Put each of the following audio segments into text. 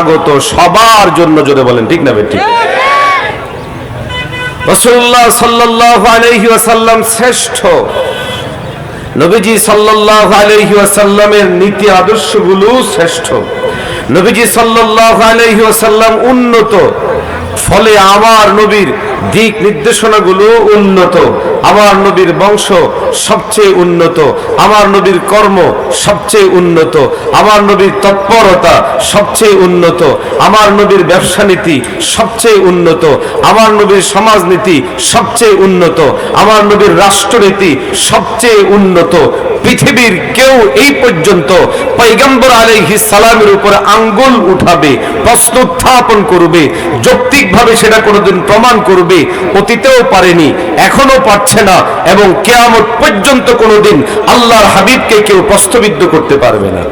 স্বাগত সবার জন্য জোরে বলেন, ঠিক না ঠিক রসুল্লাহ সাল্লাহ আলহি আসাল্লাম শ্রেষ্ঠ। নবীজি সাল্লাহ আলহি আসাল্লামের নীতি আদর্শগুলো শ্রেষ্ঠ। নবীজি সাল্লাহ আলহি আসাল্লাম উন্নত। ফলে আমার নবীর দিক নির্দেশনাগুলো উন্নত আমার নবীর বংশ সবচেয়ে উন্নত আমার নবীর কর্ম সবচেয়ে উন্নত আমার নবীর তৎপরতা সবচেয়ে উন্নত আমার নবীর ব্যবসা নীতি সবচেয়ে উন্নত আমার নবীর সমাজনীতি সবচেয়ে উন্নত আমার নবীর রাষ্ট্রনীতি সবচেয়ে উন্নত পৃথিবীর কেউ এই পর্যন্ত পৈগম্বর আলাইহি সালামের উপরে আঙ্গুল উঠাবে প্রশ্ন উত্থাপন করবে যৌক্তিকভাবে সেটা কোনোদিন প্রমাণ করবে অতীতেও পারেনি এখনো পারছে না এবং কেয়ামত পর্যন্ত কোনোদিন আল্লাহর হাবিবকে কেউ প্রশ্নবিদ্ধ করতে পারবে না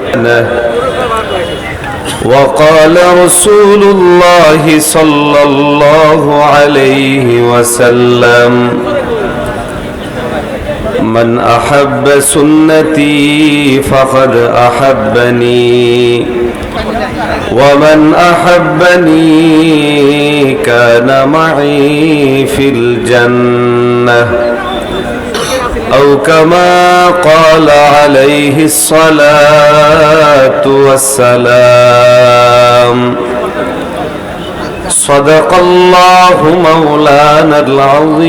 وقال رسول الله صلى الله عليه وسلم من أحب سنتي فقد أحبني. ومن أحبني كان معي في الجنة. أو كما قال عليه الصلاة والسلام. صدق الله مولانا العظيم.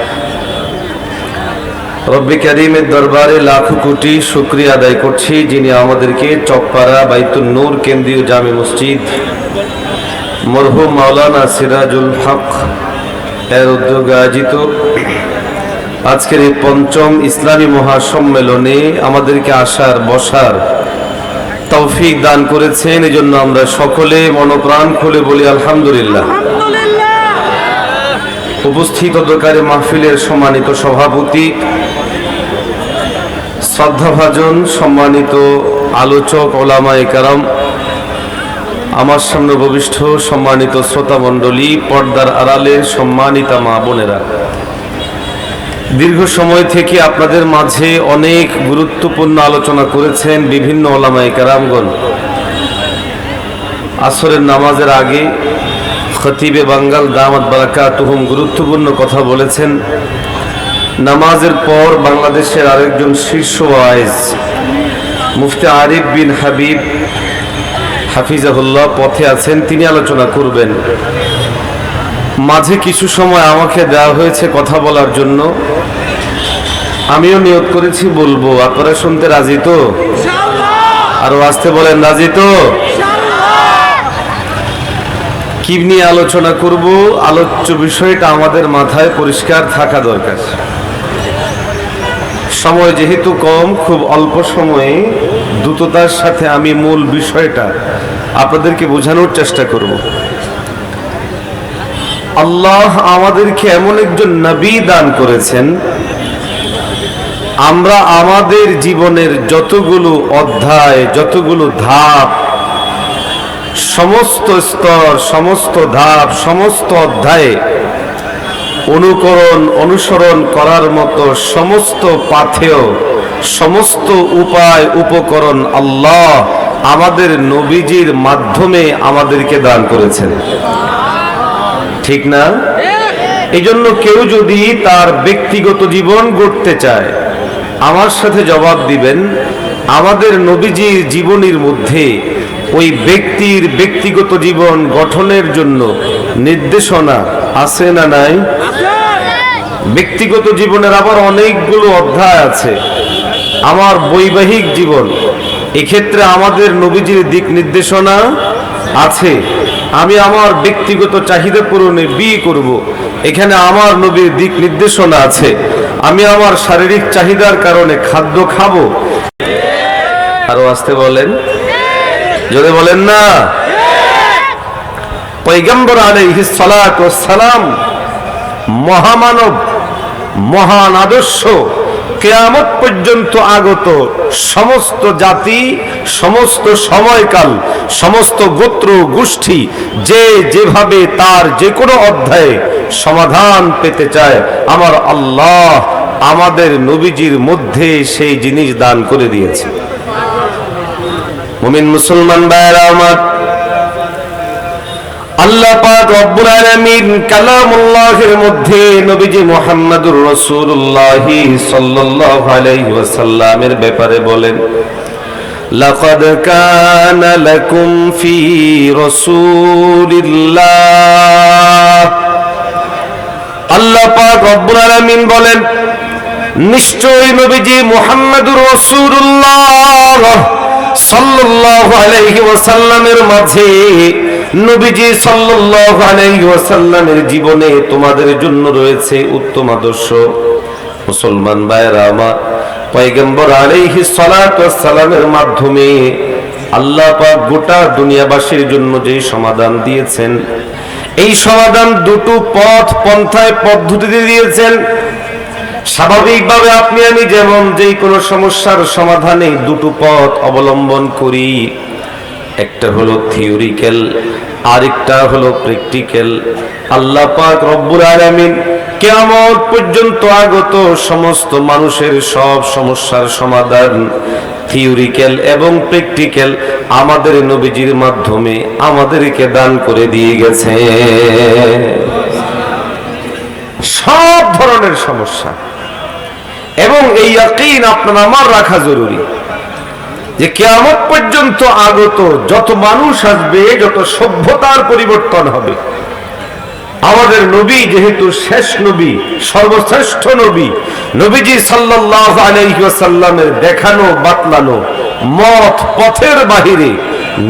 রব্বি করিমের দরবারে লাখো কোটি শুক্রিয়া আদায় করছি, যিনি আমাদেরকে চকপাড়া বাইতুল নূর কেন্দ্রীয় জামে মসজিদ মরহুম মাওলানা সিরাজুল হক এর উদ্যোগে আয়োজিত আজকের এই পঞ্চম ইসলামী মহাসম্মেলনে আমাদেরকে আসার, বসার তৌফিক দান করেছেন। এই জন্য আমরা সকলে মনপ্রাণ খুলে বলি আলহামদুলিল্লাহ। উপস্থিত অধ্যকারী মাহফিলের সম্মানিত সভাপতি, শ্রদ্ধাভাজন, সম্মানিত আলোচক ওলামায়ে কারাম আমার সামনে উপবিষ্ট সম্মানিত শ্রোতা মণ্ডলী, পর্দার আড়ালে সম্মানিতা মা বোনেরা। দীর্ঘ সময় থেকে আপনাদের মাঝে অনেক গুরুত্বপূর্ণ আলোচনা করেছেন বিভিন্ন ওলামায়ে কারামগণ আসরের নামাজের আগে খতিবে বাঙ্গাল দামাত বারাকা তুহুম গুরুত্বপূর্ণ কথা বলেছেন। নামাজের পর বাংলাদেশের আরেকজন শীর্ষ ওয়াইজ মুফতি আরিফ বিন হাবিব হাফিজাহুল্লাহ পথে আছেন তিনি আলোচনা করবেন। মাঝে কিছু সময় আমাকে দেওয়া হয়েছে কথা বলার জন্য। আমিও নিয়োগ করেছি বলব আপনারা শুনতে রাজি তো? আরও আসতে বলেন রাজি তো? কি নিয়ে আলোচনা করব? আলোচ্য বিষয়টা আমাদের মাথায় পরিষ্কার থাকা দরকার। সময় যেহেতু কম, খুব অল্প সময়ে দ্রুততার সাথে আমি মূল বিষয়টা আপনাদেরকে বোঝানোর চেষ্টা করব। আল্লাহ আমাদেরকে এমন একজন নবী দান করেছেন, আমরা আমাদের জীবনের যতগুলো অধ্যায়, যতগুলো ধাপ সমস্ত স্তর, সমস্ত ধাপ, সমস্ত অধ্যায়ে অনুকরণ, অনুসরণ করার মতো সমস্ত পাথেয়, সমস্ত উপায়, উপকরণ আল্লাহ আমাদের নবীজির মাধ্যমে আমাদেরকে দান করেছেন। ঠিক না? এই জন্য কেউ যদি তার ব্যক্তিগত জীবন গড়তে চায়, আমার সাথে জবাব দিবেন, আমাদের নবীজির জীবনীর মধ্যে ওই ব্যক্তির ব্যক্তিগত জীবন গঠনের জন্য নির্দেশনা আছে না নাই? ব্যক্তিগত জীবনের আবার অনেকগুলো অধ্যায় আছে। আমার বৈবাহিক জীবন, এক্ষেত্রে আমাদের নবীজির দিক নির্দেশনা আছে। আমি আমার ব্যক্তিগত চাহিদা পূরণে বিয়ে করব। এখানে আমার নবীর দিক নির্দেশনা আছে। আমি আমার শারীরিক চাহিদার কারণে খাদ্য খাব। আরও আসতে বলেন। যদি বলেন না। পৈগম্বর সালাম মহামানব, মহান আদর্শ, কেয়ামত পর্যন্ত আগত সমস্ত জাতি, সমস্ত সময়কাল, সমস্ত গোত্র, গোষ্ঠী যে যেভাবে তার যে কোনো অধ্যায়ে সমাধান পেতে চায়, আমার আল্লাহ আমাদের নবীজির মধ্যে সেই জিনিস দান করে দিয়েছে। মুমিন মুসলমান ভাইরা আমার আল্লাহ পাক রব্বুল আলামিন কালামুল্লাহের মধ্যে নবীজি মুহাম্মদুর রাসূলুল্লাহ সাল্লাল্লাহু আলাইহি ওয়াসাল্লামের ব্যাপারে বলেন, লাকাদ কানা লাকুম ফি রাসূলিল্লাহ। আল্লাহ পাক রব্বুল আলামিন বলেন, নিশ্চয়ই নবীজি মুহাম্মদুর রাসূলুল্লাহ। সাল্লাল্লাহু আলাইহি মাঝে নবীজি সাল্লাল্লাহু আলাইহি জীবনে তোমাদের জন্য রয়েছে উত্তম আদর্শ। মুসলমান ভাইরা আমার পয়গম্বর আলাইহিস সালাতু ওয়াসসালামের মাধ্যমে আল্লাহ পাক গোটা দুনিয়াবাসীর জন্য যে সমাধান দিয়েছেন, এই সমাধান দুটো পথ, পন্থায় পদ্ধতিতে দিয়েছেন। স্বাভাবিকভাবে আপনি আমি যেমন যেই কোনো সমস্যার সমাধানে দুটো পথ অবলম্বন করি। একটা হলো থিওরিক্যাল আরেকটা হলো প্র্যাকটিক্যাল আল্লাহ পাক রব্বুল আলামিন কিয়ামত পর্যন্ত আগত সমস্ত মানুষের সব সমস্যার সমাধান থিওরিক্যাল এবং প্র্যাকটিক্যাল আমাদের নবীজির মাধ্যমে আমাদেরকে দান করে দিয়ে গেছে। সব ধরনের সমস্যা। এবং এই ইয়াকিন আপনার আমার রাখা জরুরি যে কেয়ামত পর্যন্ত আগত যত মানুষ আসবে, যত সভ্যতার পরিবর্তন হবে, আমাদের নবী যেহেতু শেষ নবী, সর্বশ্রেষ্ঠ নবী, নবীজি সাল্লাল্লাহু আলাইহি দেখানো, বাতলানো মত, পথের বাহিরে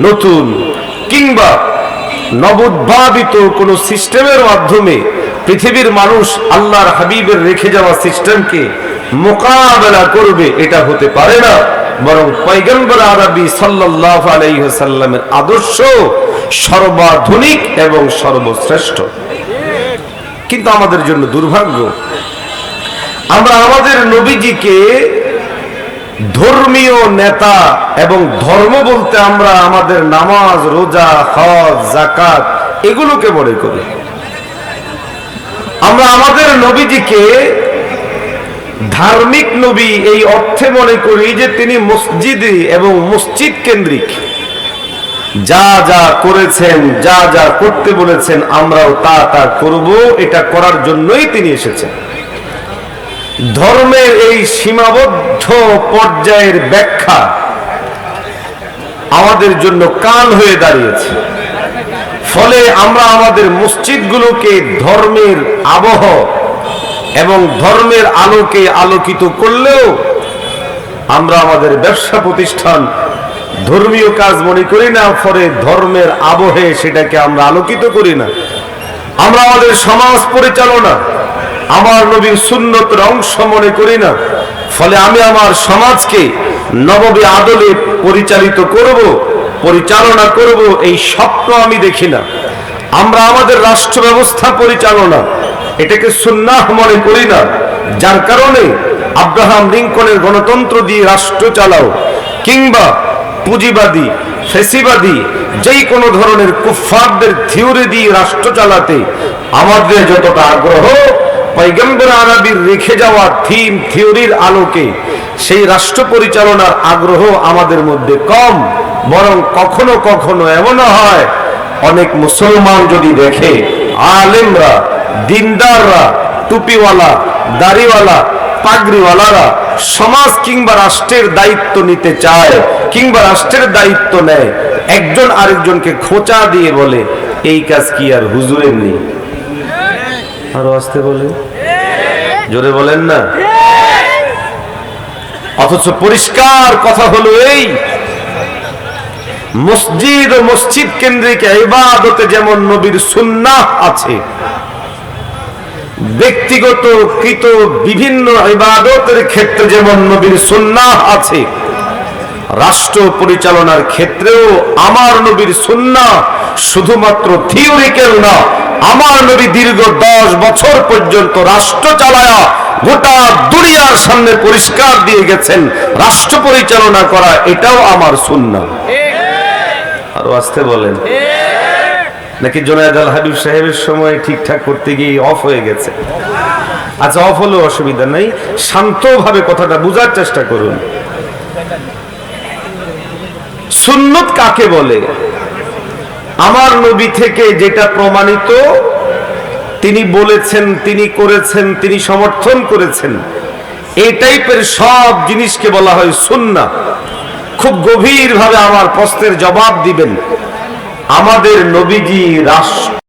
নতুন কিংবা নবোদ্ভাবিত কোন সিস্টেমের মাধ্যমে পৃথিবীর মানুষ আল্লাহর হাবিবের রেখে যাওয়া সিস্টেমকে মোকাবেলা করবে, এটা হতে পারে না। বরং পৈগম্বর আরবি সাল্লাল্লাহু আলাইহি ওয়াসাল্লামের আদর্শ সর্বাধুনিক এবং সর্বশ্রেষ্ঠ। কিন্তু আমাদের জন্য দুর্ভাগ্য, আমরা আমাদের নবীজিকে ধর্মীয় নেতা এবং ধর্ম বলতে আমরা আমাদের নামাজ, রোজা, হজ জাকাত এগুলোকে মনে করি। আমরা আমাদের নবীজিকে ধার্মিক নবী এই অর্থে মনে করি যে তিনি মসজিদে এবং মসজিদ কেন্দ্রিক। যা যা করেছেন, যা যা করতে বলেছেন, আমরাও তা তা করব, এটা করার জন্যই তিনি এসেছেন। ধর্মের এই সীমাবদ্ধ পর্যায়ের ব্যাখ্যা আমাদের জন্য কাল হয়ে দাঁড়িয়েছে। ফলে আমরা আমাদের মসজিদগুলোকে ধর্মের আবহ এবং ধর্মের আলোকে আলোকিত করলেও আমরা আমাদের ব্যবসা প্রতিষ্ঠান, ধর্মীয় কাজ মনে করি না, ফলে ধর্মের আবহে সেটাকে আমরা আলোকিত করি না। আমরা আমাদের সমাজ পরিচালনা, আমার নবীর সুন্নতের অংশ মনে করি না, ফলে আমি আমার সমাজকে নববী আদলে পরিচালিত করব। পরিচালনা করব, এই স্বপ্ন আমি দেখি না। আমরা আমাদের রাষ্ট্র ব্যবস্থা পরিচালনা, এটাকে সুন্নাহ মনে করি না। যার কারণে আব্রাহাম লিঙ্কনের গণতন্ত্র দিয়ে রাষ্ট্র চালাও, কিংবা পুঁজিবাদী, ফেসিবাদী, যেই কোনো ধরনের কুফারদের থিওরি দিয়ে রাষ্ট্র চালাতে আমাদের যতটা আগ্রহ পৈগম্বর আরবির রেখে যাওয়া থিম, থিওরির আলোকে সেই রাষ্ট্র পরিচালনার আগ্রহ আমাদের মধ্যে কম। বরং কখনো কখনো এমনও হয়, অনেক মুসলমান যদি দেখে, আলেমরা, দিনদাররা, টুপিওয়ালা, দাড়িওয়ালা, পাগড়িওয়ালারা সমাজ কিংবা রাষ্ট্রের দায়িত্ব নিতে চায়, কিংবা রাষ্ট্রের দায়িত্ব নেয়, একজন আরেকজনকে খোঁচা দিয়ে বলে, এই কাজ কি আর হুজুরের নেই? আরও আসতে বলে জোরে বলেন না? অথচ পরিষ্কার কথা হলো এই মসজিদ ও মসজিদ কেন্দ্রিক ইবাদতে যেমন নবীর সুন্নাহ আছে, ব্যক্তিগত কৃত বিভিন্ন ইবাদতের ক্ষেত্রে যেমন নবীর সুন্নাহ আছে, রাষ্ট্র পরিচালনার ক্ষেত্রেও আমার নবীর সুন্না শুধুমাত্র থিওরিক্যাল না, আমার নবী দীর্ঘ দশ বছর পর্যন্ত রাষ্ট্র চালায়া গোটা দুনিয়ার সামনে পরিষ্কার দিয়ে গেছেন, রাষ্ট্র পরিচালনা করা এটাও আমার সুন্না আরও আসতে বলেন। নাকি জোনায়দ আল হাবিব সাহেবের সময় ঠিকঠাক করতে গিয়ে অফ হয়ে গেছে? আচ্ছা অফ হলেও অসুবিধা নেই। শান্তভাবে কথাটা বোঝার চেষ্টা করুন। সুন্নত কাকে বলে? আমার নবী থেকে যেটা প্রমাণিত, তিনি বলেছেন, তিনি করেছেন, তিনি সমর্থন করেছেন। এই টাইপের সব জিনিসকে বলা হয় সুন্না খুব গভীরভাবে আমার প্রশ্নের জবাব দিবেন। আমাদের নবীজি রাষ্ট্র